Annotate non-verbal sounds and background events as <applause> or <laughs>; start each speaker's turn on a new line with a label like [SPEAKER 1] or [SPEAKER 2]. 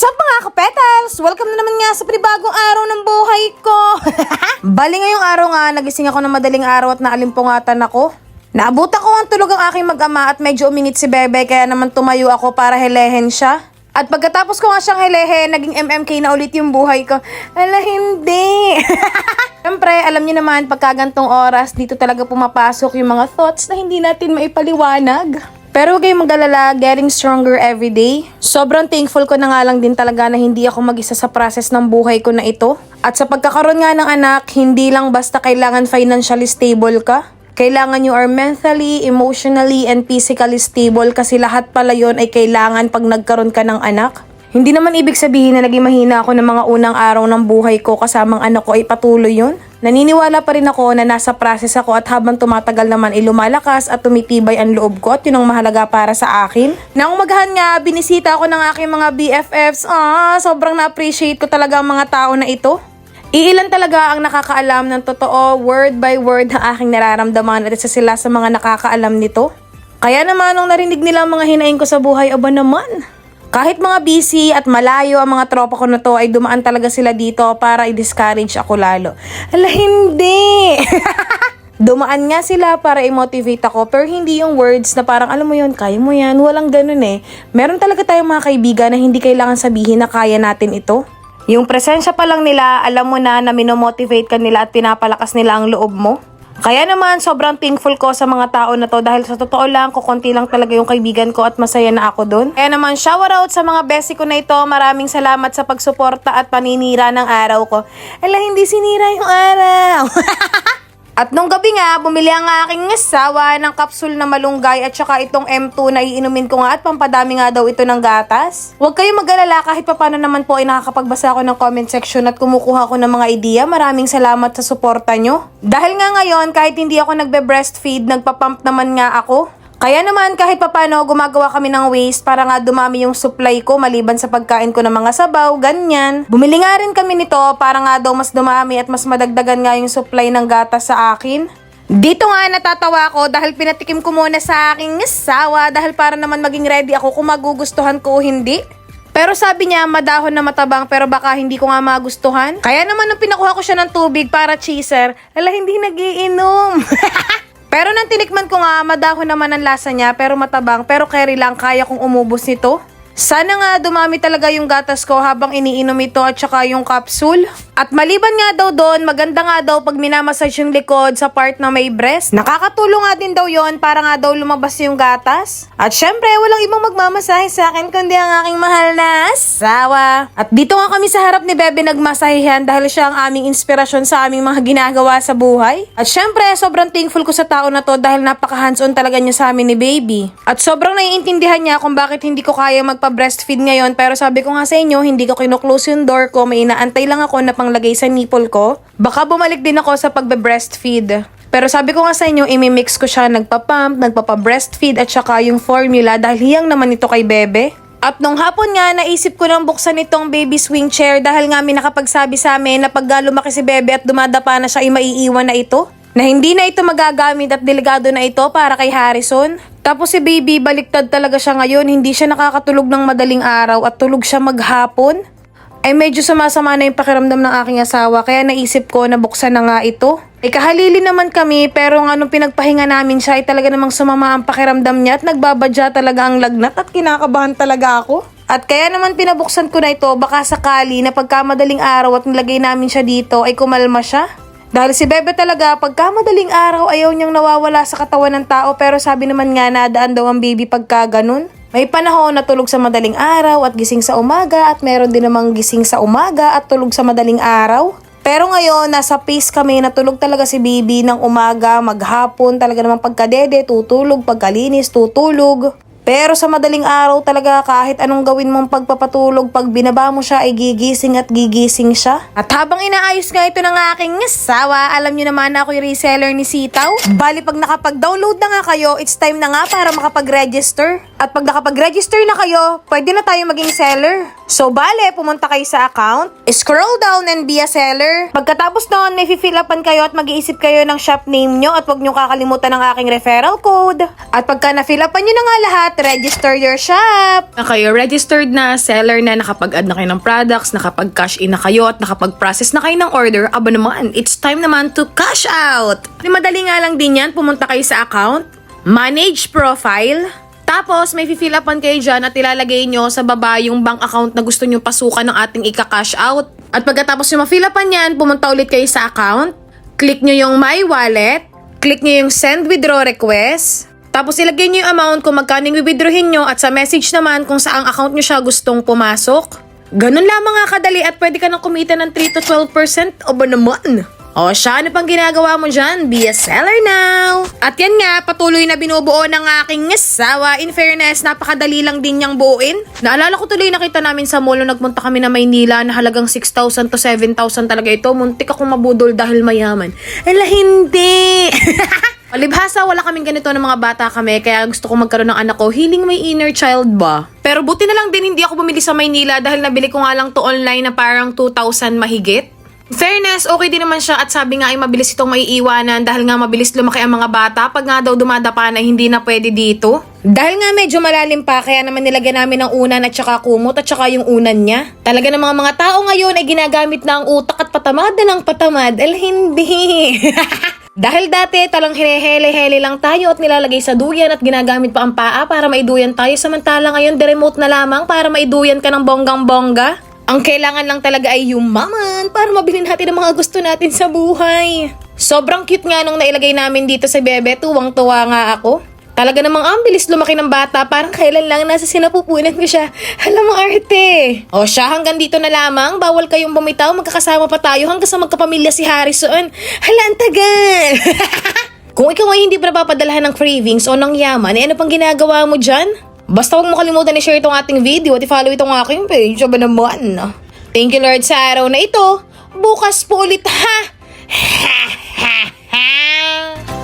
[SPEAKER 1] What's up mga kapetals? Welcome na naman nga sa panibagong araw ng buhay ko. <laughs> Bali ngayong araw nga, nagising ako ng madaling araw at naalimpungatan ako. Naabutan ko ang tulog ang aking mag-ama at medyo umingit si Bebe kaya naman tumayo ako para helehen siya. At pagkatapos ko nga siyang helehe, naging MMK na ulit yung buhay ko. Ala, hindi. <laughs> Siyempre, alam niyo naman, pagkagantong oras, dito talaga pumapasok yung mga thoughts na hindi natin maipaliwanag. Pero huwag kayong mag-alala, getting stronger every day. Sobrang thankful ko na nga lang din talaga na hindi ako mag-isa sa process ng buhay ko na ito. At sa pagkakaroon nga ng anak, hindi lang basta kailangan financially stable ka. Kailangan you are mentally, emotionally, and physically stable kasi lahat pala yon ay kailangan pag nagkaroon ka ng anak. Hindi naman ibig sabihin na naging mahina ako ng mga unang araw ng buhay ko kasamang anak ko ay patuloy yon. Naniniwala pa rin ako na nasa process ako at habang tumatagal naman ay lumalakas at tumitibay ang loob ko at yun ang mahalaga para sa akin. Nang umagahan nga, binisita ako ng aking mga BFFs. Ah, sobrang na-appreciate ko talaga ang mga tao na ito. Iilan talaga ang nakakaalam ng totoo, word by word ang aking nararamdaman at isa sila sa mga nakakaalam nito. Kaya naman nung narinig nila ang mga hinaing ko sa buhay, aba naman. Kahit mga busy at malayo ang mga tropa ko na to ay dumaan talaga sila dito para i-discourage ako lalo. Ala, hindi! <laughs> Dumaan nga sila para i-motivate ako pero hindi yung words na parang alam mo yun, kaya mo yan, walang ganun eh. Meron talaga tayong mga kaibigan na hindi kailangan sabihin na kaya natin ito. Yung presensya pa lang nila, alam mo na na minomotivate ka nila at pinapalakas nila ang loob mo. Kaya naman, sobrang thankful ko sa mga tao na to dahil sa totoo lang, kukunti lang talaga yung kaibigan ko at masaya na ako doon. Kaya naman, shower out sa mga besi ko na ito. Maraming salamat sa pagsuporta at paninira ng araw ko. Ala, hindi sinira yung araw. <laughs> At nung gabi nga, bumili ang aking asawa ng kapsul na malunggay at saka itong M2 na iinumin ko nga at pampadami nga daw ito ng gatas. Huwag kayong mag-alala kahit papano naman po ay nakakapagbasa ako ng comment section at kumukuha ko ng mga idea. Maraming salamat sa suporta nyo. Dahil nga ngayon, kahit hindi ako nagbe-breastfeed, nagpapump naman nga ako. Kaya naman kahit papano gumagawa kami ng waste para nga dumami yung supply ko maliban sa pagkain ko ng mga sabaw, ganyan. Bumili nga rin kami nito para nga daw mas dumami at mas madagdagan nga yung supply ng gatas sa akin. Dito nga natatawa ako dahil pinatikim ko muna sa aking asawa dahil para naman maging ready ako kung magugustuhan ko o hindi. Pero sabi niya, madahon na matabang pero baka hindi ko nga magustuhan. Kaya naman nung pinakuha ko siya ng tubig para cheeser, ala hindi nagiinom. Pero nang tinikman ko nga, madahon naman ang lasa niya pero matabang pero carry lang kaya kong umubos nito. Sana nga dumami talaga yung gatas ko habang iniinom ito at saka yung capsule. At maliban nga daw doon, maganda nga daw pag minamassage yung likod sa part na may breast. Nakakatulong nga din daw yon para nga daw lumabas yung gatas. At syempre, walang ibang magmamasahe sa akin kundi ang aking mahal na asawa. At dito nga kami sa harap ni Bebe nagmasahihan dahil siya ang aming inspirasyon sa aming mga ginagawa sa buhay. At syempre, sobrang thankful ko sa tao na to dahil napaka hands-on talaga niya sa amin ni Baby. At sobrang naiintindihan niya kung bakit hindi ko kaya magpa-breastfeed ngayon pero sabi ko nga sa inyo, hindi ko kinuklose yung door ko, may inaantay lang ako na panglagay sa nipple ko. Baka bumalik din ako sa pagbe-breastfeed. Pero sabi ko nga sa inyo, imimix ko siya nagpa-pump, nagpapa-breastfeed at saka yung formula dahil hiyang naman ito kay Bebe. At nung hapon nga, naisip ko nang buksan itong baby swing chair dahil nga may nakapagsabi sa amin na pag lumaki si Bebe at dumadapa na siya ay maiiwan na ito. Na hindi na ito magagamit at delikado na ito para kay Harrison. Tapos si baby, baliktad talaga siya ngayon. Hindi siya nakakatulog ng madaling araw at tulog siya maghapon. Ay medyo sumasama na yung pakiramdam ng aking asawa kaya naisip ko na buksan na nga ito. Ay kahalili naman kami pero nga nung pinagpahinga namin siya ay talaga namang sumama ang pakiramdam niya at nagbabadya talaga ang lagnat at kinakabahan talaga ako. At kaya naman pinabuksan ko na ito baka sakali na pagkamadaling araw at nilagay namin siya dito ay kumalma siya. Dahil si Bebe talaga, pagka madaling araw, ayaw niyang nawawala sa katawan ng tao pero sabi naman nga nadaan daw ang baby pagka ganun. May panahon na tulog sa madaling araw at gising sa umaga at meron din namang gising sa umaga at tulog sa madaling araw. Pero ngayon, nasa pace kami na tulog talaga si baby ng umaga, maghapon, talaga naman pagkadede, tutulog, pagkalinis, tutulog. Pero sa madaling araw talaga kahit anong gawin mong pagpapatulog, pag binaba mo siya ay gigising at gigising siya. At habang inaayos nga ito ng aking asawa, alam nyo naman na ako yung reseller ni Sitaw. Bali pag nakapag-download na nga kayo, it's time na nga para makapag-register. At pag nakapag-register na kayo, pwede na tayo maging seller. So, bale, pumunta kayo sa account, scroll down and be a seller. Pagkatapos noon, may fill upan kayo at mag-iisip kayo ng shop name nyo at huwag nyo kakalimutan ng aking referral code. At pagka na-fill upan nyo na nga lahat, register your shop.
[SPEAKER 2] na registered na, seller na, nakapag-add na kayo ng products, nakapag-cash in na kayo, at nakapag-process na kayo ng order, aba naman, it's time naman to cash out! Madali nga lang din yan, pumunta kayo sa account, manage profile, tapos may fill upan kayo dyan at ilalagay nyo sa baba yung bank account na gusto nyo pasukan ng ating ika-cash out. At pagkatapos nyo ma-fill upan yan, pumunta ulit kayo sa account, click nyo yung my wallet, click nyo yung send withdraw request, tapos ilagay nyo yung amount kung magkano yung withdrawin nyo at sa message naman kung saang account nyo siya gustong pumasok. Ganun lamang nga kadali at pwede ka nang kumita ng 3 to 12% o ba naman? O siya, ano pang ginagawa mo dyan? Be a seller now! At yan nga, patuloy na binubuo ng aking asawa. In fairness, napakadali lang din niyang buuin. Naalala ko tuloy nakita namin sa mall nagpunta kami na Maynila na halagang 6,000 to 7,000 talaga ito. Muntik akong mabudol dahil mayaman. Ela, hindi! <laughs> Palibhasa, wala kaming ganito ng mga bata kami, kaya gusto ko magkaroon ng anak ko. Healing my inner child ba? Pero buti na lang din hindi ako bumili sa Maynila dahil nabili ko nga lang to online na parang 2,000 mahigit. Fairness, okay din naman siya at sabi nga ay mabilis itong maiiwanan dahil nga mabilis lumaki ang mga bata pag nga daw dumadapa na hindi na pwede dito. Dahil nga medyo malalim pa kaya naman nilagyan namin ng unan at saka kumot at saka yung unan niya. Talaga ng mga mga tao ngayon ay ginagamit na ang utak at patamad na ng patamad. El hindi. <laughs> Dahil dati talang hinehele-hele lang tayo at nilalagay sa duyan at ginagamit pa ang paa para maiduyan tayo samantala ngayon de remote na lamang para maiduyan ka ng bonggang-bongga. Ang kailangan lang talaga ay yumaman para mabili natin ang mga gusto natin sa buhay. Sobrang cute nga nung nailagay namin dito sa bebe, tuwang-tuwa nga ako. Talaga namang ang bilis lumaki ng bata, parang kailan lang nasa sinapupunan ko siya. <laughs> Alam mo, arte. O siya, hanggang dito na lamang. Bawal kayong bumitaw, magkakasama pa tayo hanggang sa magkapamilya si Harrison. Hala, ang tagal. <laughs> Kung ikaw ay hindi pa napapadalahan ng cravings o ng yaman, eh ano pang ginagawa mo dyan? Basta huwag mo kalimutan i-share itong ating video at i-follow itong aking page. Aba naman. Thank you Lord sa araw na ito. Bukas po ulit ha! Ha ha ha!